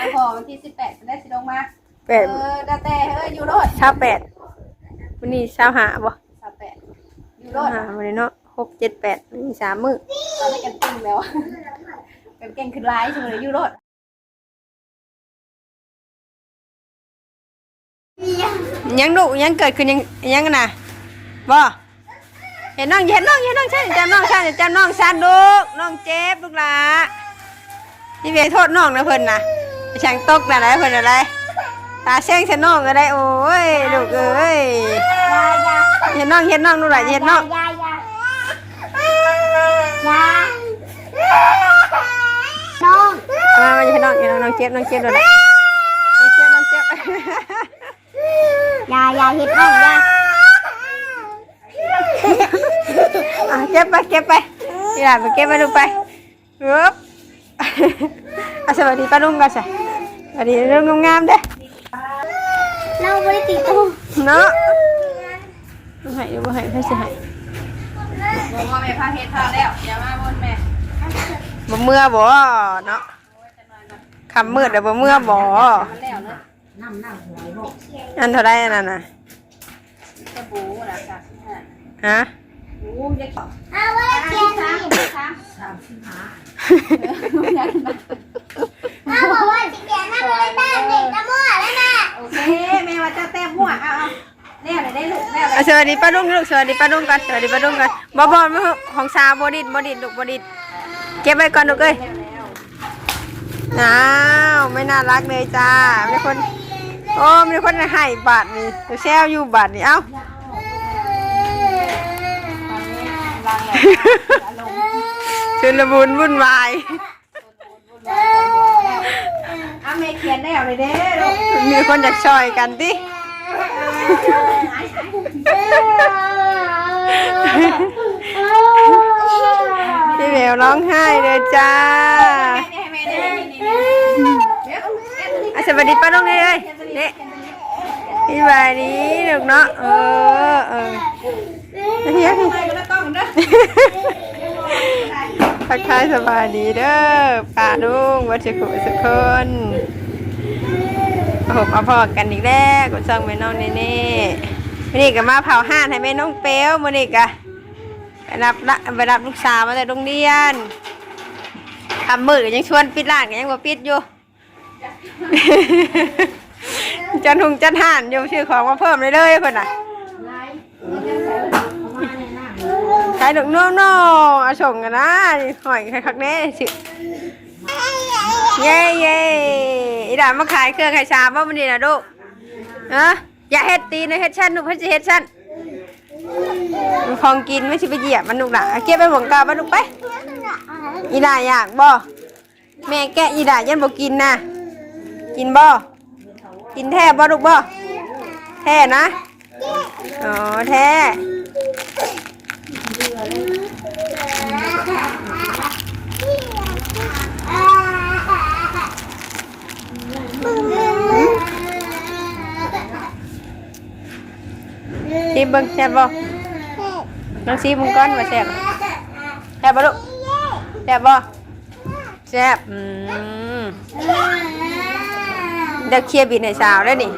เอาพอวันที่สิบแปดจะได้สิลงมา แปเอดอดาแต่เฮ้ยอยู่รถเช้าแปดวันนี้เช้าหาบ่สามแปดอยู่รเช้าถหาวันนี้เนาะหกเจ็ดแปดมีสามมื้อตอนนี้กันติ้งแล้วกันเก่งขึ้นไลน์ใช่ไหมอยู่รถยังดุยังเกิดขึ้นยังยังกันนะบ่เห็นน้องเห็นน้องเห็นน้องชันจำน้องชันจำน้องชันลูกน้องเจ็บลูกหลาที่เวโทษน้องนะเพิ่นนะ ช่างตกนะไรเพิ่นอะไรตาแช่งใส่น้องก็ได้โอ้ยลูกเอ้ยเห็นน้องเห็นน้องลูกหลานเห็นน้องยายายายาน้องมามาเห็นน้องเห็นน้องน้องเจ็บน้องเจ็บเลยน้องเจ็บน้องเจ็บยายาเฮ็ดน้องยาอะเก็บไปเก็บไปนี่ล่ะไปเก็บไปลูกไปปึ๊บอะสวัสดีป้าลุงก่อนสิ อันนี้เริ่มงามๆเด้เราไม่ได้ติดตัวเนาะบ่ให้บ่ให้เพิ่นสิให้บ่ว่าแม่พาเฮ็ดพาแล้วอย่ามาบ่นแม่บ่เมื่อบ่เนาะคำมืดแล้วบ่เมื่อบ่อันเท่าไรอันนั้นน่ะฮบู่ล่ะค่ะฮะโอ้ยาไสินค่ะแม่บอกว่าสีแดงน่าจะได้แต้มหนึ่งมั่วแล้วนะโอเคแม่ว่าจะแต้มหัวเอาเอาแน่เลยได้ลูกเลยอ่สวัสดีป้าลุงลูกสวัสดีป้าลุงก่อนสวัสดีป้าลุงก่อนบอบอลของสาวบดิดบดิดลูกบดิดเก็บไว้ก่อนลูกเอ้ยอ้าวไม่น่ารักเลยจ้ามีคนโอ้มีคนให้บาทนี่ตัแซวอยู่บาทนี่เอ้าชุนละมุนวุ่นวาย เอาแม่เขียนได้เอาเลยเด้ลูกมีคนอยากช่วยกันติพี่เหมวร้องไห้เลยจ้าแม่เนี่ยแม่เนี่ยเดี๋ยวอะสวัสดีป้าน้องเลยเลยนี่พี่บายดีลูกเนาะเออเออเฮียไปก็ต้องเด้อ ทักทายสบายดีเด้อป้าลุงวัชกุสุกคนผมเอาพอกันอีกแล้วกูสั่งแม่น้องเน่เน่วันนี้ก็มาเผาห่านให้แม่น้องเปลววันนี้ก็ไปรับละไปรับลูกสาวมาจากโรงเรียนทำมือยังชวนปิดร้านยังว่าปิดอยู่จันทุงจันห่านอยู่ชื่อของมาเพิ่มเลยเลยเพิ่นน่ะ ใครดอกน้องน้องอาส่งกันนะหอยใครคักแน่สิเย้เย้อีดามาขายเครื่องไข่ชาบ่มันนี่นะลูกฮะอย่าเฮ็ดตีนะเฮ็ดชั้นลูกเฮ็ดสิเฮ็ดชั้นมันของกินไม่ใช่ไปเหยียบมันลูกน่ะเอาเก็บไปหวงกาบ้านลูกไปอีดาอยากบ่แม่แกะอีดายันบ่กินนะกินบ่กินแท้บ่ลูกบ่แท้นะอ๋อแท้ ชิมเบิ่งแซ่บบ่ลองชิมมึงก่อนว่าแซ่บแซ่บบ่ลูกแซ่บบ่แซ่บอืมเดี๋ยวเคลียร์บินให้สาวได้วนี่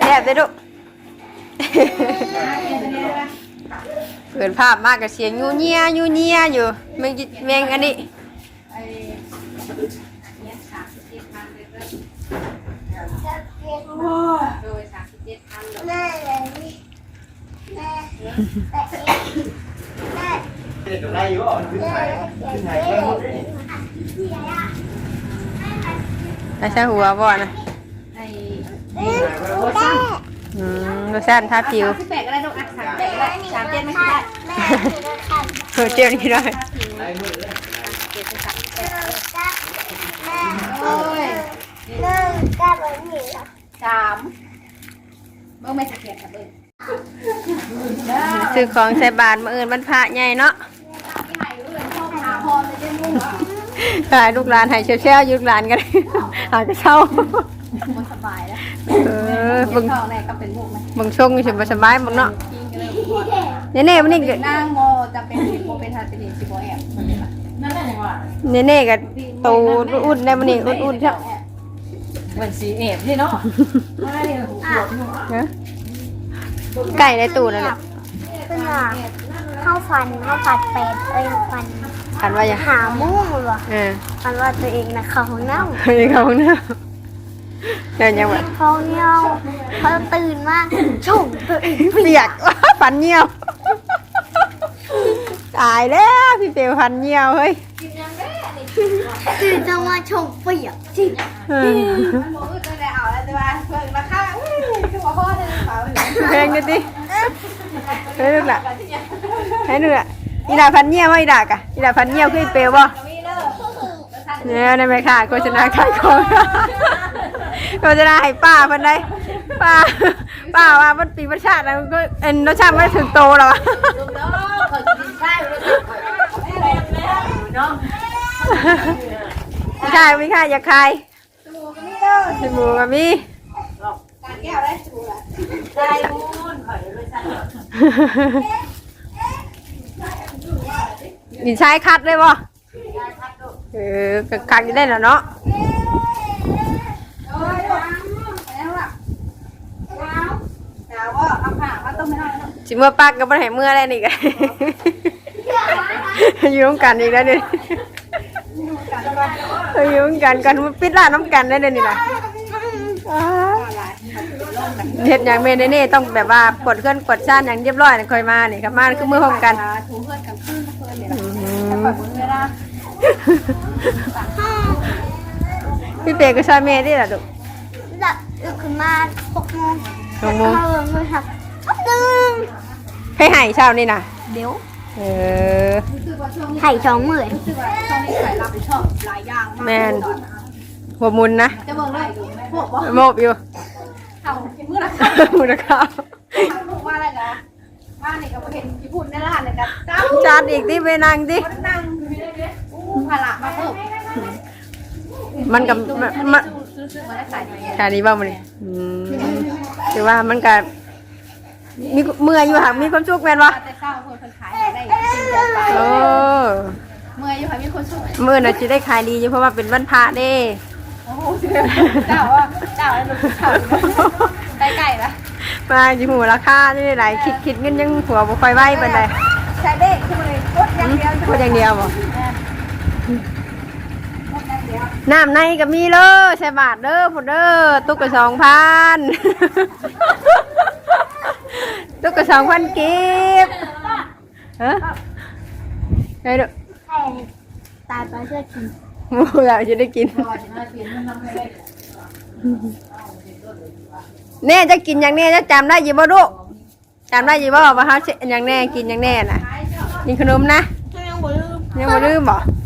แซ่บเด้ลูก เปิดภาพมากกับเสียงยูเนียยูเนียอยู่แมงแมงอันนี้ไอ้เนี่ยสามสิบเจ็ดพันเลยเด้อโดยสามสิบเจ็ดพันเลยเด็กกับไรอยู่อะขึ้นไทยขึ้นไทยไปหมดเลยไอ้ใช่หัวบ่นะไอ้ อืมรสชาติท่าผิว สามสิบแปดก็ได้ลูกอะสามแปดก็ได้สามเจ็ดไม่ได้เออเจียวนี่ได้โอ้ยสามเมื่อไม่สักเกียรติกับเบิ้งซื้อของใส่บาทมาเอินมันพระใหญ่เนาะที่ไหนรู้เลยชอบหาพรเลยเจ้าลูกอะขายลูกหลานให้เชี่ยวๆอยุกหลานกัน หากระเช้ามันสบายแล้ว เออบึบึงงเข้าในก็เป็นมุกไหมบึงชงอยู่สิบ่สบายบ่เนาะกินกันเลยเน่ๆมันนี่ก็นางโมจะเป็นสิบโมเป็นทาเป็นสิบโมแอบมันเลยปะเน่ๆกับโตอุ่นๆได้มันนี่อุ่นๆใช่เหมือนสีเอบที่เนาะนะไก่ในตู้นั่นแหละเป็นว่าข้าวฟันข้าวผัดเป็ดเอ้ยฟันคันว่าอย่าหาหมูเหรอเออฟันว่าตัวเองนะเขาเน่าเฮ้ยเขาหน้า เดินยังไงเขาเน่าเขาตื่นมาชงตัวเองเปียกฟันเหี่ยว ตายแล้วพี่เปียวฟันเหี่ยวเฮ้ยตื่นจะมาชงเปียกจริงเออเพลงกันดิให้ดูละให้ดูละอีดาพันเงียวว่าอีดากะอีดาพันเงียวคืออีเปลวบ่เนี่ยในไหมค่ะโฆษณาขายของ โฆษณาให้ป้าเพิ่นได้ป้าป้าว่ามันปีประชาติแล้วก็เอ็นรสชาติไม่ถึงโตแล้วอะไม่ใช่ไม่ใช่อย่าคายสมูกับมีมีชายคัดเลยบ่เออก็คัดอยู่ได้แล้วเนาะ จิเมื่อปักกับบ่ให้เมื่อแล้วนี่ก็อยู่ร่วมกันอีกแล้วนี่เอออยู่ร่วมกันกันมันปิดร้านน้ำกันได้เลยนี่นะเฮ็ดอย่างเมนนี่ต้องแบบว่าปลดเคลื่อนปลดชาติอย่างเรียบร้อยนะค่อยมานี่ครับมาคือมือพร้อมกันถูเพื่อนกับขึ้นเพื่อนเนี่ยอืมเวลาพี่เปก็ชอบเมย์ที่ล่ะลูกจะตื่นขึ้นมาหกโมง สองโมงเข้ามือครับตึงให้หายเช้านี่นะเดี๋ยวเออคือว่าช่วงนี้ไข่สองมือคือว่าช่วงนี้ใส่รับผิดชอบหลายอย่างมากแมนหัวมุนนะจะเบิ่งเลยพวกบ่โมบอยู่เอาเมื่อไรมูลค่าลูกว่าอะไรกันว่านี่ก็เห็นญี่ปุ่นในร้านเลยกันจ้าจานอีกที่ไปนั่งที่นั่งอู้ภาระมาเพิ่มมันกับมัน มันซื้อมาได้ขายดีแค่นี้บ้างมันนี่อืมคือว่ามันกับมีเมื่อยอยู่ห่างมีความสุขแม่นวะแต่เศร้าเพิ่นขายได้จริงจังไปโอ้เมื่ออยู่ค่ะมีคนช่วยมื่อน่ะจะได้ขายดีอยู่เพราะว่าเป็นวันพระเด้โอ้โหเจ้าว่าเจ้าแล้วเจ้าใกล้ๆละมาอยู่หัวราคานี่หลายคิดคิดเงินยังหัวบ่ค่อยไหวปานใดใช้เด็กคือมันกดอย่างเดียวพูดอย่างเดียวบ่ น้ำในก็มีเลยใส่บาทเด้อพุ่นเด้อตุ๊กกะสองพันตุ๊กกะสองพันกีบฮะไงเด้อไข่ตายไปเพื่อกินหมูเราจะได้กินแน่จะกินอย่างแน่จะจำได้อยี่บ่ลูกจำได้อยี่บ่ว่าเขาสิอย่างแน่กินอย่างแน่น่ะกินขนมนะยังบ่ลืมยังบ่ลืมบ่ไอ้นี่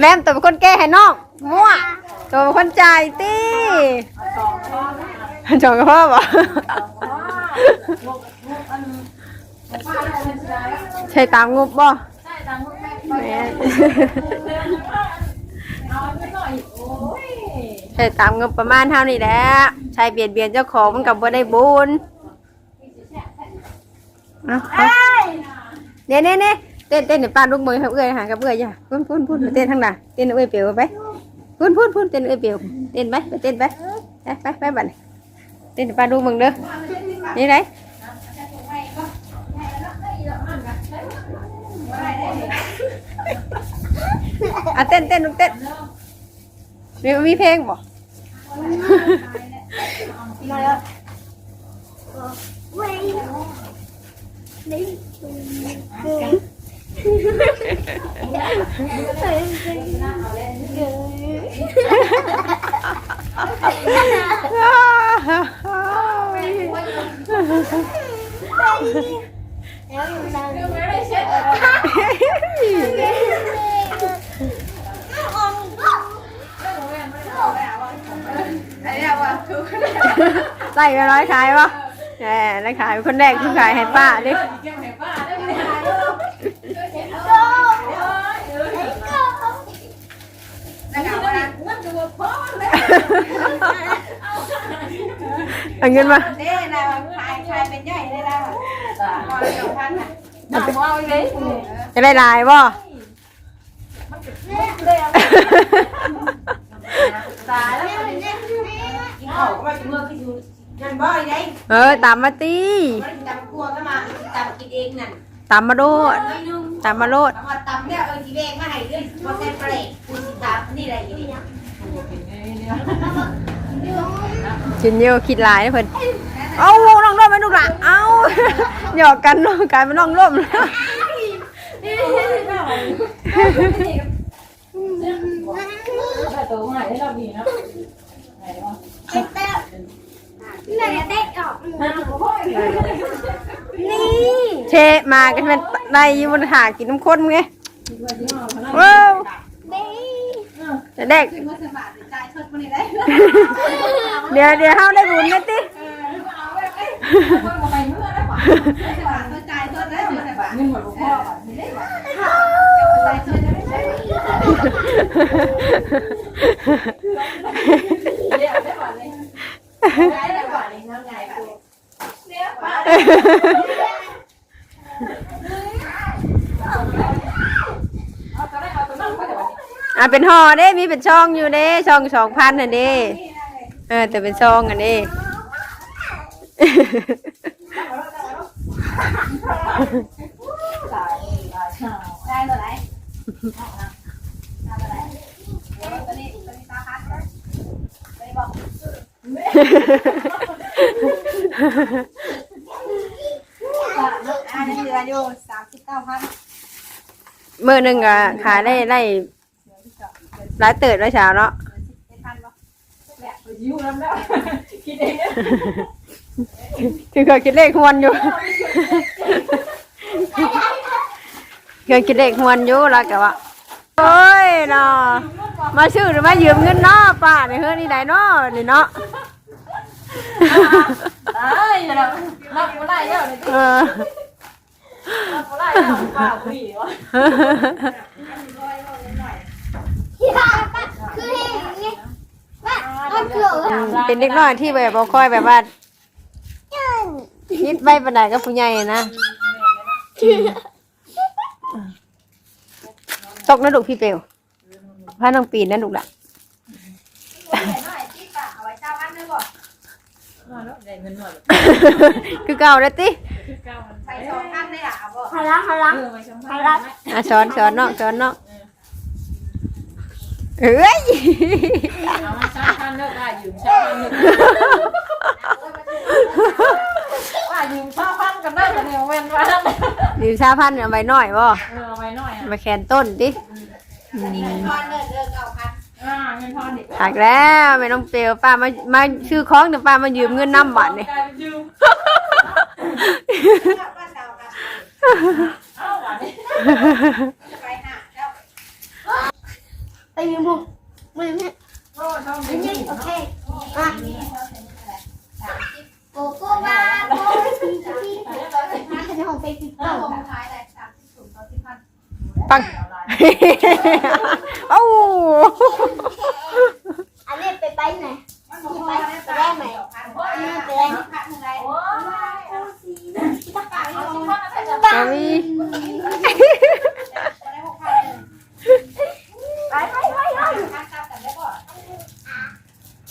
แรมตัวเป็นคนแก้ให้น้องมั่วตัวเป็นคนจ่ายตีจองกับพ่อบ่ใช่ตามงบบ่แม่ใช่ตามงบประมาณเท่านี้แหละใช่เบียดเบียนเจ้าของมันกับบ่ได้บุญเอาเอาเนี่ยเนี่ย เต้นเต้นเดี๋ยวป้าลูกมือครับเอื้อยหากับเอื้อยจ้ะพุ่นพุ่นพุ่นเต้นทางหน้าเต้นเอื้อยเปียวไปพุ่นพุ่นพุ่นเต้นเอื้อยเปียวเต้นไปไปเต้นไปไปไปไปบัดนี้เต้นเดี๋ยวป้าลูกมึงเด้อนี่ไหนอะเต้นเต้นลูกเต้นมีมีเพลงบ่เว้ย นี่แล้วดังอันนี้ว่าคือไล่ไปร้อยขายปะแหมแล้วขายคนแรกคือขายให้ป้าดิ เอาเงินมาเด้นะขายขายเป็นใหญ่ได้แล้วก่อนสองพันน้ำเอาเลยจะได้ลายบ่ตายแล้วกินข้าวก็มาเมื่อกินอยู่นั่นบ่อยไงเออตามมาตีไม่ได้ตำครัวก็มาตำกินเองนั่นตามมาโลดน้อยตามมาโลดตำมาตำเนี่ยเออทีเบงมาให้ด้วยพอเส้นเปรย์กูสิตำนี่อะไรอย่างเงี้ย กินเยอะคิดหลายเพิ่นเอาน้องร่มไปลูกหล่ะเอาหยอกกันน้องกลายเป็นน้องร่มแล้วตัวใหม่ให้เราดีเนาะเต้เต้แม่เต้ออกนี่เชมากันเป็นในอยู่บนหากินน้ำข้นมึงไงว้าว เบ้แต่เด็กเมื่อสบายใจชดคนนี้ได้เดี๋ยวเดี๋ยวเฮาได้บุญนะติเอะสบาเมื่อสบายเงินหอไม่ได้ป่ะใจชดจะไม่ใช่เดี๋ยวได้ป่ะเลยได้ได้ป่ะเลยน้ำไงป่ะเดี๋ยวป่ะอะเป็นห่อเด้ มีเป็นช่องอยู่เด้ ช่องสองพันน่ะเด้ เออ แต่เป็นช่องอันนี้ ได้เลยอันนี้เหลืออยู่สามสิบเก้าพันมื้อหนึ่งก็ขายได้ได้ หลายเติบแล้วเช้าเนาะเจ็ดพันป่ะแหละยิ้วแล้วแล้วคิดเองถึงเคยคิดเลขหวนอยู่เคยคิดเลขหวนอยู่แล้วก็ว่าโอ้ยเนาะมาชื่อหรือมายืมเงินเนาะป้าเนี่ยเฮ้ยนี่ได้เนาะนี่เนาะตายแล้วรับไม่ได้แล้วเนี่ยเออรับไม่ได้แล้วป้าผู้หญิงวะที่ร้านป้า คือเห็นไงป้าเอาเกลือเป็นเด็กน้อยที่แบบบ่ค่อยแบบว่าจันคิดไปปานใดกับผู้ใหญ่นะตกนะลูกพี่เปลวพาน้องปีนนะลูกล่ะเอาไว้เจ้าพันนึงก่อนคือเก่าเลยติใส่สองพันได้อะบ่พลังพลังพลังอะสอนสอนเนาะสอนเนาะ เอ้ยเอามาชาพันเลิกได้ยืมชาพันเลิกว่ายืมชาพันกันได้กันเนี่ยเว้นวันดีชาพันเอาไว้หน่อยบ่เออเอาไว้หน่อยอะมาแคนต้นดินี่เงินทอนเงินเดือนเก้าพันอ่าเงินทอนดิหักแล้วไม่ต้องเปลวป้ามามาซื้อของเดี๋ยวป้ามายืมเงินน้ำบาทนี่กลายเป็นยืมบ้านเก่าพันเอ้าหวานนี่ไปห้าแล้ว ไปยืมผมมือนี่โอ้ต้องโอยืมเคอะโกโก้บ้าโกสีสีฉันของไปติดต่อลงท้ายเลยสามสิบศูนย์ต่อสิบพันปัง เอ้า อันนี้ไปไปไหน มันบอกว่าได้ได้ไหมพันไปได้พันหนึ่งไร โอ้ย ป้าเอาสิบ พั พั น น อะไรจะ จะมี ได้หกพันหนึ่ง ไปไปไปไป พันเก้าแต่ได้ก่อน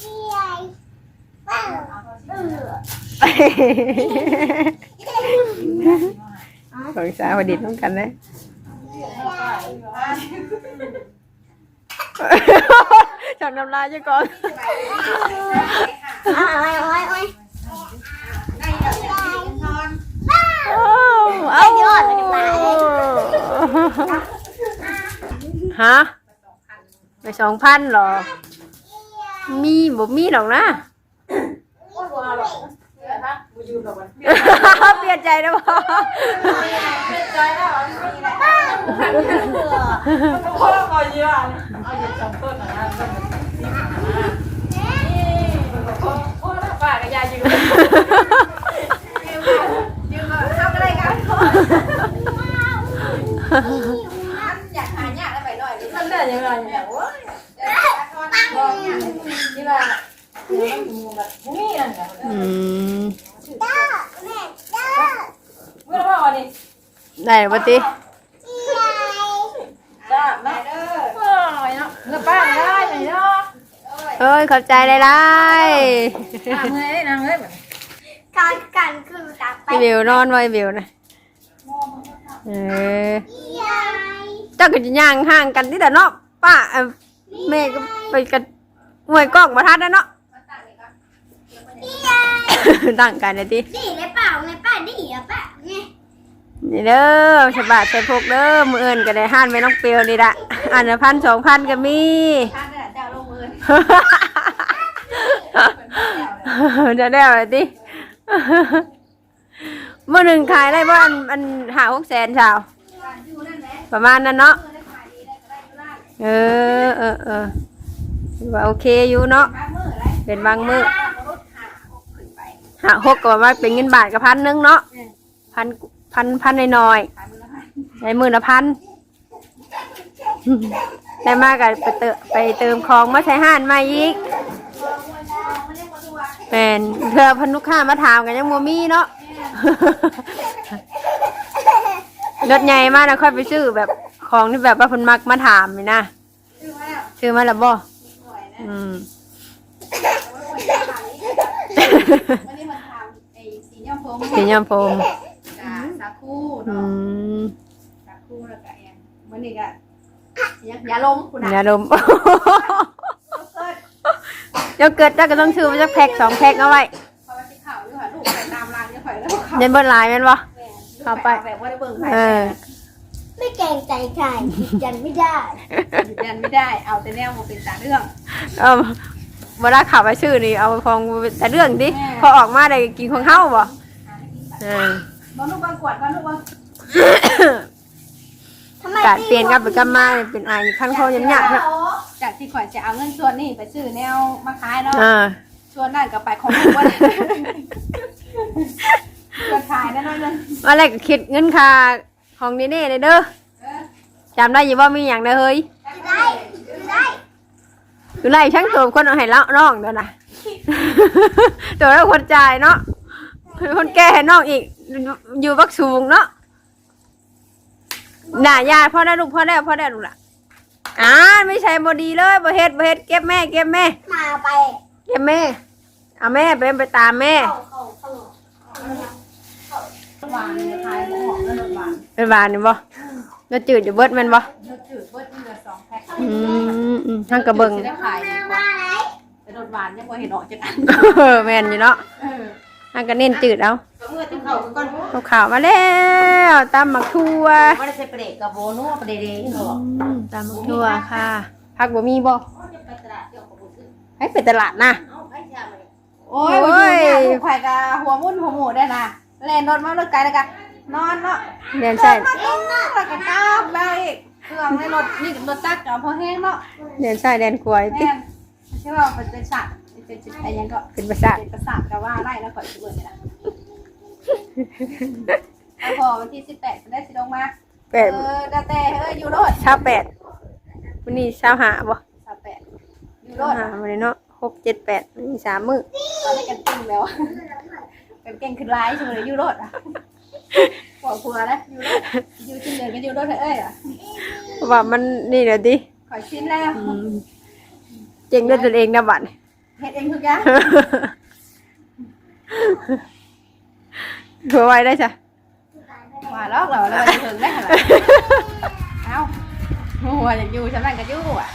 นี่ไงว้าวเออ สงสารพอดีต้องกันเลยจับน้ำลายจะก่อนเอาเอาเอาเอาได้เดี๋ยวจะเงินทอนเอ้าเอ้าฮะไปสองพันหรอ มีบ่มีหรอกนะโอ้ ยบัวหรอกเดี๋ยวนะกูยืมดอกมันเปลี่ยนใจแล้วบ่เป็นใจแล้วอันนี้ไม่ได้โอ้ยก่อนยืมเอายืมสองต้นนะนะต้นนี่โอ้ยป้ากับยายยืมยืมเข้าก็ได้กันอยากหายากแล้วไปหน่อยมันได้ยังไงเนี่ยโอ้ยทอนทอนเนี่ยนี่ว่านี่นั่นน่ะ อืม จ้าแม่จ้า เมื่อว่าวันนี้ ได้บ่ติจ้าแม่เด้อโอ้ยเนาะเงินป้าได้ไหมเนาะเอ้ยขอบใจหลายอะเฮ้ยนางเฮ้ยการกันคือตาๆไปพี่บิวนอนไว้บิวนะเออยายเจ้าก็จะย่างห่างกันที่แต่เนาะป้าเอ่อแม่ก็ไปกันหวยกล้องมาทัดนะเนาะยายตั้งกันเลยติดีเลยเปล่าเลยป้าดีอะป้าเนี่ยนี่เด้อฉบาดใส่พกเด้อมือเอินก็ได้ห้านไปน้องเปียวนี่ละอันละพันสองพันก็มีท่านเนี่ยเจ้าลงมือจะได้อะไรติเมื่อหนึ่งขายได้บ้านอันหาหกแสนชาวประมาณนั้นเนาะเออเออเออว่าโอเคอยู่เนาะเป็นบางมือหาหกก็ว่าเป็นเงินบาทกับพันหนึงเนาะพัน พันพันน้อยๆในมือละพันแต่มากกับไปเติมไปเติมของมาใช้ห้านมาอีกเป็นเพื่อพันลูกค้ามาถามกันยังโมมี่เนาะรถใหญ่มากนะค่อยไปซื้อแบบของที่แบบว่าเพิ่นมักมาถามนี่นะซื้อมาแล้วบ่อืมวันนี้มันทำไอ้สียอมพงสียอมโฟมสา คูอืเนาะมสาคูแล้วก็แอนวันนี้ก็ยาลมคุณอย่าดมโยเกิร์ตเจ้าก็ต้องซื้อมาสักแพ็คสองแพ็คเอาไว้พอมาที่ข่าวนี่ค่ะลูกไปตามรางนี่ข่อยแล้วเขาเย็นเบิ้ลลายแม่นบ่เข้าไป แบบว่าได้เบิ่งใครเออ ไม่เกรงใจใครยันไม่ได้ยันไม่ได้เอาแต่แนวมาเป็นตาเรื่อง เอาเวลาขับไปซื้อนี่เอาฟองแต่เรื่องดิแม่พอออกมาได้กินของเฮาบ่เออ บอลลูกบอลกวดบอลลูกบอลทำไมการเปลี่ยนกลับไปกลับมาเป็นอายขั้นเขายังยากเนาะจากที่ข่อยจะเอาเงินส่วนนี้ไปซื้อแนวมาขายเนาะเออส่วนนั่นก็ไปของลูกบอลจะขายได้น้อยนึงมาแรกก็คิดเงินค่าของนี่นี่เลยเด้อจำได้อยู่ว่ามีอย่างเด้อเฮ้ยได้ได้คือไล่ช่างตัวคนเอาให้ละน้องเด้อนะตัวแล้วคนจ่ายเนาะ คนแก่ให้น้องอีก อยู่บักสูงเนาะน่ายาพ่อได้ลูกพ่อได้พ่อได้ลูกล่ะอ่าไม่ใช่บดีเลยบ่เฮ็ดบ่เฮ็ดเก็บแม่เก็บแม่ มาไปเก็บแม่ เอาแม่ไปไปตามแม่เข้าเข้าเข้าหวานเนี่ยขายหอมแล้วหวานไปบ้านนี่บ่แล้วจืดอยู่เบิดแมันบ่เนื้อจืดเบิดนี่เหลือสองแพ็คอืมอืมทั้งกระเบิงจะได้ขายดีกว่ามาไหนแต่รสหวานยังพอเห็นออกจากอันเออแม่นอยู่เนาะเออทั้งก็เน้นจืดเอาเมื่อถึงเขาก่อนเอาข่าวมาแล้วตำหมักทั่วไม่ได้ใช้เปรกกับโบนัวประเดี๋ยวนี้เหรออืมตำหมักทั่วค่ะ ผักบ่มีบ่ไปตลาดเดี๋ยวเขาบอกซื้อให้ไปตลาดนะเอาไปจ้ามาเลยโอ้ยวันนี้เนี่ยลูกไข่กับหัวมุ่นหัวหมูได้นะแล่นรถมาเลิกไกลแล้วกันนอนเนาะเรียนใช่มาต้มแล้วก็ก้าวแล้วอีกเครื่องในรถนี่รถตักกับพอแห้งเนาะเรียนใช่เรียนกล้วยติแม่นไม่ใช่ว่าเป็นเป็นสัตว์ เป็นเป็นอะไรยังก็เป็นประสาทเป็นประสาทก็ว่าไล่แล้วก่อนสิเบิดนี่นะแล้วพอวันที่สิบแปดจะได้สิลงมาแปเอดอดาแต่เอออยู่รถเช้าแปดวันนี้เช้าหาบ่สามแปดอยู่รเช้าถหาวันนี้เนาะหกเจ็ดแปดนี่สามมื้อตอนนี้กันเก่งแล้วกันเก่งขึ้นไลน์ใช่ไหมอยู่รถอะบอกผัวนะอยู่รถอยู่ที่เหนือกันอยู่รถเถอะเอ้ยอะเพราะว่ามันนี่เดี๋ยวดิขอชิ้นแล้วอืมเจ๋งด้วยตัวเองนะบัด เฮ็ดเองทุกอย่างถัวไว้ได้จ้ะว่าลอกเหรอแล้วจะถึงได้ขนาดเอ้าหัวอยากอยู่ฉันนั่งกันอยู่อะ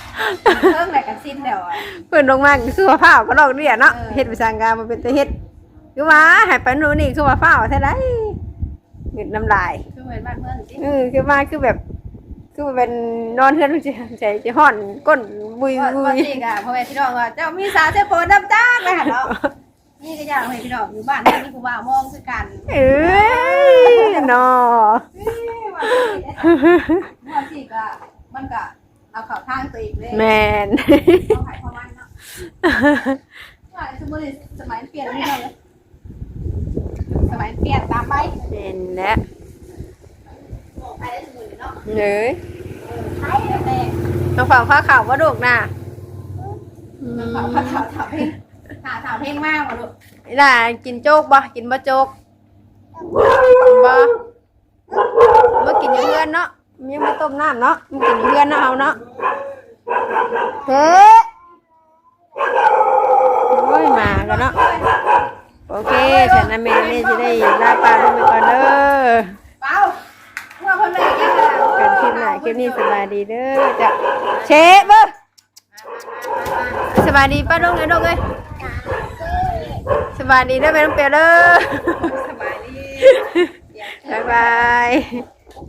เพิ่งอะไรกันสิ้นเดียวอะเพิ่นลงมาคือว่าฟ้าวก็ลอกเรียนเนาะเออเฮ็ดไปสร้างงานมาเป็นแต่เฮ็ดคือว่าให้ไปนู่นนี่คือว่าฟ้าวเท่าไรเงินน้ำลายคือเหมือนบ้านเมืองจริงเออคือว่าคือแบบ คือว่าเป็นนอนเฮือนใจใจจะห่อนก้นบุยว่าบุว่ายจริงอะพ่อแม่พี่น้องว่าเจ้ามีสาวเจ้าโปรดน้ำจ้างเลยค่ะเนาะนี่ก็อยากให้พี่น้องอยู่บ้านนี่กูว่ามองคือกันเอ้ยนอว่าสิก็มันก็เอาเข้าทางตัวเองเลยแมนเอาไข่พอมันเนาะว่าสมมุติสมัยเปลี่ยนนี่เราเลยสมัยเปลี่ยนตามไปเห็นแล้ว ไปได้สมมุติเนาะเนื้อใช่แต่ต้องฟังฟ้าข่าวว่าลูกน่ะถามถามถามเพลงถามถามเพลงมากกว่าลูกน่ะกินโจ๊กบ่กินบ่โจ๊กบ่กินอยู่เพื่อนเนาะมันยังไม่ต้มน้ำเนาะมันกินอยู่เพื่อนเนาะเอาเนาะเฮ้โอ้ยมากันเนาะโอเคฉันนะเมย์นี่จะได้ลาปลาลงไปก่อนเด้อ หน้าคลิปนี้สบายดีเด้อจ้ะเชฟเบอร์สบายดีป้าดงไงดงเอ้ยสบายดีเด้อแม่น้องเปียเด้อสบายดี บ๊ายบาย